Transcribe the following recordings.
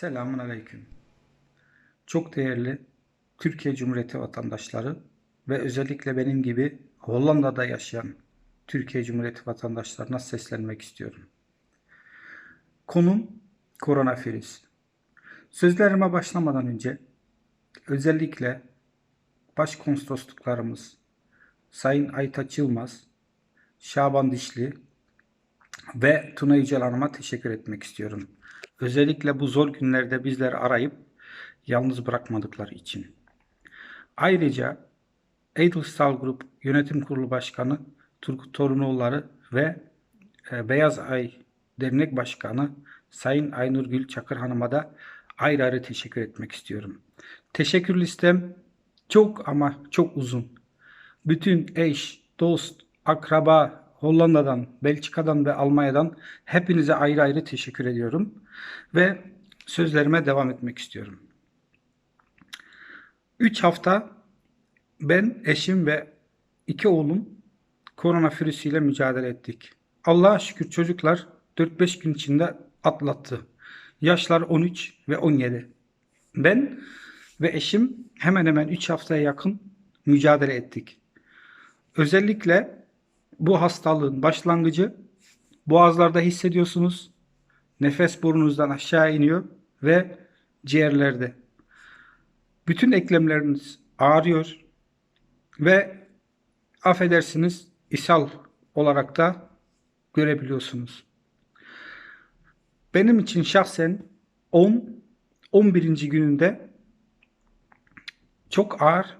Selamun Aleyküm. Çok değerli Türkiye Cumhuriyeti vatandaşları ve özellikle benim gibi Hollanda'da yaşayan Türkiye Cumhuriyeti vatandaşlarına seslenmek istiyorum. Konum koronavirüs. Sözlerime başlamadan önce özellikle başkonsolosluklarımız Sayın Aytaç Yılmaz, Şaban Dişli ve Tuna Yücel Hanım'a teşekkür etmek istiyorum. Özellikle bu zor günlerde bizleri arayıp yalnız bırakmadıkları için. Ayrıca Edelstahl Grup Yönetim Kurulu Başkanı Turgut Torunoğulları ve e, Beyaz Ay Dernek Başkanı Sayın Aynur Gül Çakır Hanım'a da ayrı ayrı teşekkür etmek istiyorum. Teşekkür listem çok ama çok uzun. Bütün eş, dost, akraba, Hollanda'dan, Belçika'dan ve Almanya'dan hepinize ayrı ayrı teşekkür ediyorum. Ve sözlerime devam etmek istiyorum. 3 hafta ben, eşim ve iki oğlum koronavirüsüyle mücadele ettik. Allah'a şükür çocuklar 4-5 gün içinde atlattı. Yaşlar 13 ve 17. Ben ve eşim hemen hemen 3 haftaya yakın mücadele ettik. Özellikle bu hastalığın başlangıcı boğazlarda hissediyorsunuz. Nefes burnunuzdan aşağı iniyor ve ciğerlerde. Bütün eklemleriniz ağrıyor ve affedersiniz ishal olarak da görebiliyorsunuz. Benim için şahsen 10 11. gününde çok ağır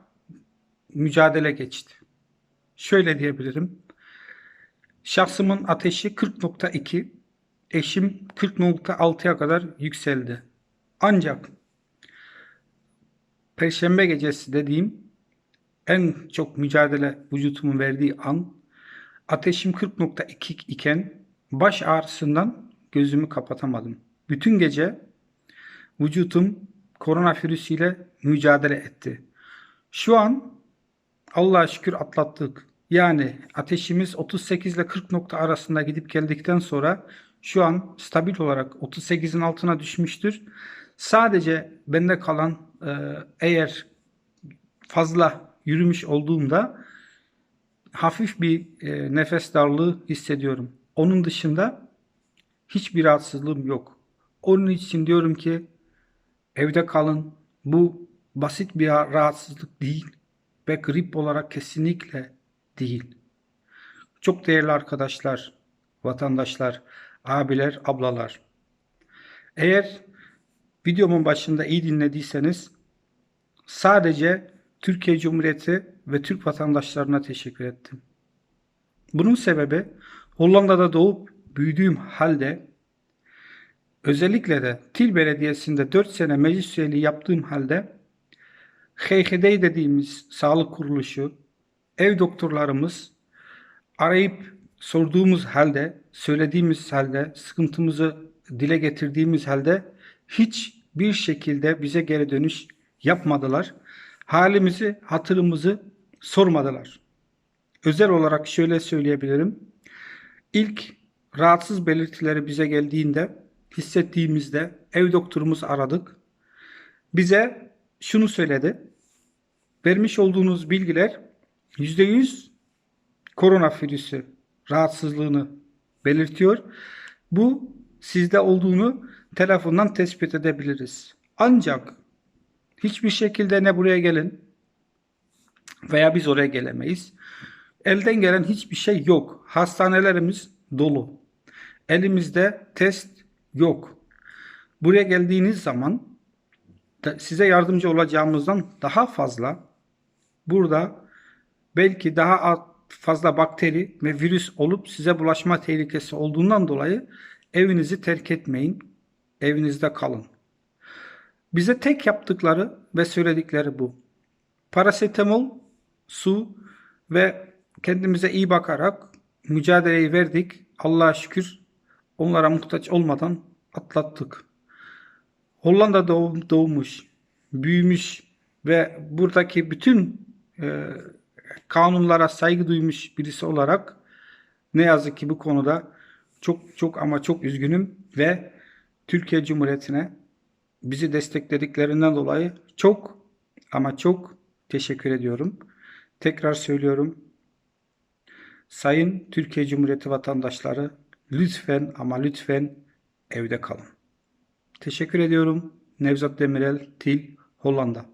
mücadele geçti. Şöyle diyebilirim. Şahsımın ateşi 40.2, eşim 40.6'ya kadar yükseldi. Ancak Perşembe gecesi dediğim en çok mücadele vücutumun verdiği an ateşim 40.2 iken baş ağrısından gözümü kapatamadım. Bütün gece vücutum koronavirüsüyle mücadele etti. Şu an Allah'a şükür atlattık. Yani ateşimiz 38 ile 40 nokta arasında gidip geldikten sonra şu an stabil olarak 38'in altına düşmüştür. Sadece bende kalan e, eğer fazla yürümüş olduğumda hafif bir e, nefes darlığı hissediyorum. Onun dışında hiçbir rahatsızlığım yok. Onun için diyorum ki evde kalın. Bu basit bir rahatsızlık değil ve grip olarak kesinlikle değil. Çok değerli arkadaşlar, vatandaşlar, abiler, ablalar. Eğer videomun başında iyi dinlediyseniz sadece Türkiye Cumhuriyeti ve Türk vatandaşlarına teşekkür ettim. Bunun sebebi Hollanda'da doğup büyüdüğüm halde özellikle de Til Belediyesi'nde 4 sene meclis üyeliği yaptığım halde HHD dediğimiz sağlık kuruluşu, ev doktorlarımız arayıp sorduğumuz halde, söylediğimiz halde, sıkıntımızı dile getirdiğimiz halde hiçbir şekilde bize geri dönüş yapmadılar. Halimizi, hatırımızı sormadılar. Özel olarak şöyle söyleyebilirim. İlk rahatsız belirtileri bize geldiğinde, hissettiğimizde ev doktorumuzu aradık. Bize şunu söyledi. Vermiş olduğunuz bilgiler %100 koronavirüsü rahatsızlığını belirtiyor. Bu sizde olduğunu telefondan tespit edebiliriz. Ancak hiçbir şekilde ne buraya gelin veya biz oraya gelemeyiz. Elden gelen hiçbir şey yok. Hastanelerimiz dolu. Elimizde test yok. Buraya geldiğiniz zaman size yardımcı olacağımızdan daha fazla burada belki daha fazla bakteri ve virüs olup size bulaşma tehlikesi olduğundan dolayı evinizi terk etmeyin. Evinizde kalın. Bize tek yaptıkları ve söyledikleri bu. Parasetamol, su ve kendimize iyi bakarak mücadeleyi verdik. Allah'a şükür onlara muhtaç olmadan atlattık. Hollanda doğmuş, büyümüş ve buradaki bütün e, kanunlara saygı duymuş birisi olarak ne yazık ki bu konuda çok çok ama çok üzgünüm ve Türkiye Cumhuriyeti'ne bizi desteklediklerinden dolayı çok ama çok teşekkür ediyorum. Tekrar söylüyorum. Sayın Türkiye Cumhuriyeti vatandaşları lütfen ama lütfen evde kalın. Teşekkür ediyorum. Nevzat Demirel, Til, Hollanda.